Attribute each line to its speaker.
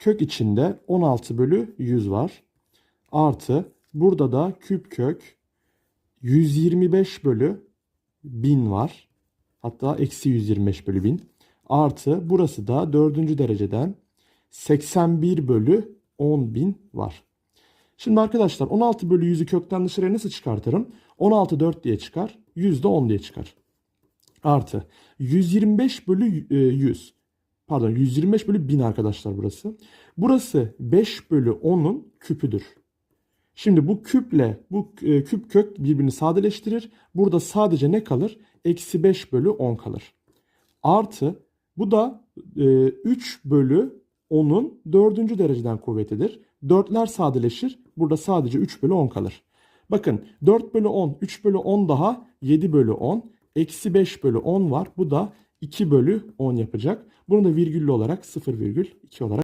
Speaker 1: kök içinde 16 bölü 100 var. Artı burada da küp kök 125 bölü 1000 var. Hatta eksi 125 bölü 1000. Artı burası da dördüncü dereceden 81 bölü 10.000 var. Şimdi arkadaşlar 16 bölü 100'ü kökten dışarıya nasıl çıkartırım? 16 4 diye çıkar. 100 de 10 diye çıkar. Artı 125 bölü e, 100. Pardon 125 bölü 1000 arkadaşlar burası. Burası 5 bölü 10'un küpüdür. Şimdi bu küple bu e, küp kök birbirini sadeleştirir. Burada sadece ne kalır? Eksi 5 bölü 10 kalır. Artı bu da e, 3 bölü 10'un dördüncü dereceden kuvvetidir. Dörtler sadeleşir. Burada sadece 3 bölü 10 kalır. Bakın 4 bölü 10, 3 bölü 10 daha 7 bölü 10. Eksi 5 bölü 10 var. Bu da 2 bölü 10 yapacak. Bunu da virgüllü olarak 0,2 olarak